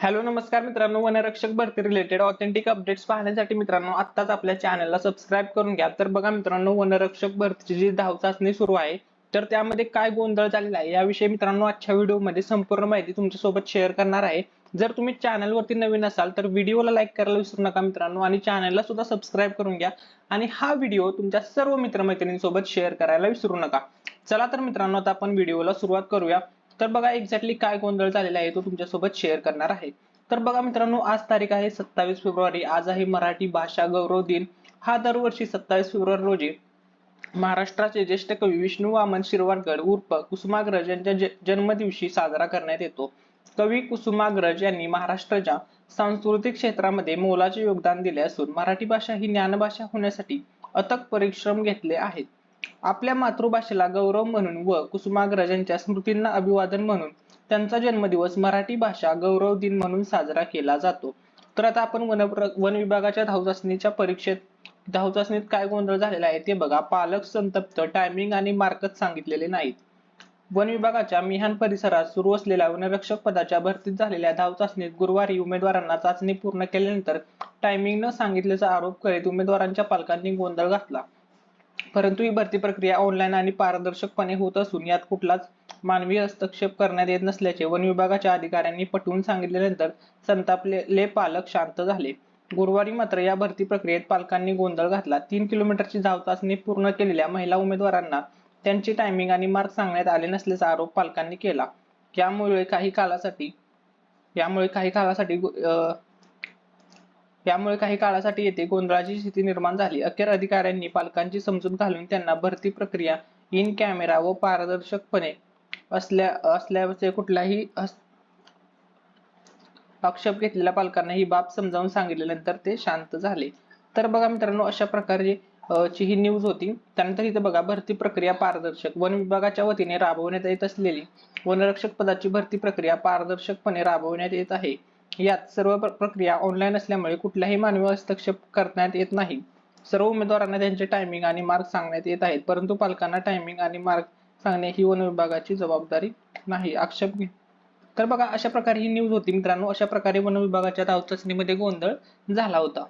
Hello नमस्कार मित्रांनो. वनरक्षक भरती रिलेटेड ऑथेंटिक अपडेट्स पाहण्यासाठी मित्रांनो आत्ताच आपल्या चॅनलला सबस्क्राईब करून घ्या. तर बघा मित्रांनो वनरक्षक भरतीची जी धाव चाचणी सुरू आहे तर त्यामध्ये काय गोंधळ झालेला आहे याविषयी मित्रांनो आजच्या व्हिडिओमध्ये संपूर्ण माहिती तुमच्यासोबत शेअर करणार आहे. जर तुम्ही चॅनलवरती नवीन असाल तर व्हिडिओला लाईक करायला विसरू नका मित्रांनो आणि चॅनलला सुद्धा सबस्क्राईब करून घ्या. आणि हा व्हिडिओ तुमच्या सर्व मित्रमैत्रिणींसोबत शेअर करायला विसरू नका. चला तर मित्रांनो आता आपण व्हिडिओला सुरुवात करूया. तर बघा एक्झॅक्टली काय गोंधळ झालेला आहे तो तुमच्यासोबत शेअर करणार आहे. तर बघा मित्रांनो आज तारीख आहे सत्तावीस फेब्रुवारी. आज आहे मराठी भाषा गौरव दिन. हा दरवर्षी सत्तावीस फेब्रुवारी रोजी महाराष्ट्राचे ज्येष्ठ कवी विष्णू वामन शिरवाडकर उर्फ कुसुमाग्रज यांच्या जन्मदिवशी साजरा करण्यात येतो. कवी कुसुमाग्रज यांनी महाराष्ट्राच्या सांस्कृतिक क्षेत्रामध्ये मोलाचे योगदान दिले असून मराठी भाषा ही ज्ञानभाषा होण्यासाठी अथक परिश्रम घेतले आहेत. आपल्या मातृभाषेला गौरव म्हणून व कुसुमाग्रजांच्या स्मृतींना अभिवादन म्हणून त्यांचा जन्मदिवस मराठी भाषा गौरव दिन म्हणून साजरा केला जातो. तर आता आपण वन वन विभागाच्या धावचाचणीच्या परीक्षेत धावचाचणीत काय गोंधळ झालेला आहे ते बघा. पालक संतप्त टायमिंग आणि मार्कच सांगितलेले नाहीत. वन विभागाच्या मिहान परिसरात सुरू असलेल्या वनरक्षक पदाच्या भरतीत झालेल्या धावचाचणीत गुरुवारी उमेदवारांना चाचणी पूर्ण केल्यानंतर टायमिंग न सांगितल्याचा आरोप करीत उमेदवारांच्या पालकांनी गोंधळ घातला. परंतु ही भरती प्रक्रिया ऑनलाईन आणि पारदर्शकपणे होत असून यात कुठलाच मानवी हस्तक्षेप करण्यात येत नसल्याचे वन विभागाच्या अधिकाऱ्यांनी पटवून सांगितल्यानंतर संतापलेले पालक शांत झाले. गुरुवारी मात्र या भरती प्रक्रियेत पालकांनी गोंधळ घातला. तीन किलोमीटरची धाव चाचणी पूर्ण केलेल्या महिला उमेदवारांना त्यांची टायमिंग आणि मार्क सांगण्यात आले नसल्याचा आरोप पालकांनी केला. यामुळे काही काळासाठी यामुळे काही काळासाठी अं, यामुळे काही काळासाठी येथे गोंधळाची स्थिती निर्माण झाली. अखेर अधिकाऱ्यांनी पालकांची समजूत घालून त्यांना भरती प्रक्रिया इन कॅमेरा व पारदर्शकपणे असल्या असल्याचे कुठलाही आक्षेप घेतलेल्या पालकांना ही बाब समजावून सांगितल्यानंतर ते शांत झाले. तर बघा मित्रांनो अशा प्रकारे ची ही न्यूज होती. त्यानंतर इथे बघा भरती प्रक्रिया पारदर्शक. वन विभागाच्या वतीने राबवण्यात येत असलेली वनरक्षक पदाची भरती प्रक्रिया पारदर्शकपणे राबवण्यात येत आहे. यात सर्व प्र- प्रक्रिया ऑनलाईन असल्यामुळे कुठल्याही मानवी हस्तक्षेप करण्यात येत नाही. सर्व उमेदवारांना त्यांचे टायमिंग आणि मार्क सांगण्यात येत आहेत परंतु पालकांना टायमिंग आणि मार्क सांगणे ही वन विभागाची जबाबदारी नाही आक्षेप घे. तर बघा अशा प्रकारे ही न्यूज होती मित्रांनो. अशा प्रकारे वन विभागाच्या धावचाचणीमध्ये गोंधळ झाला होता.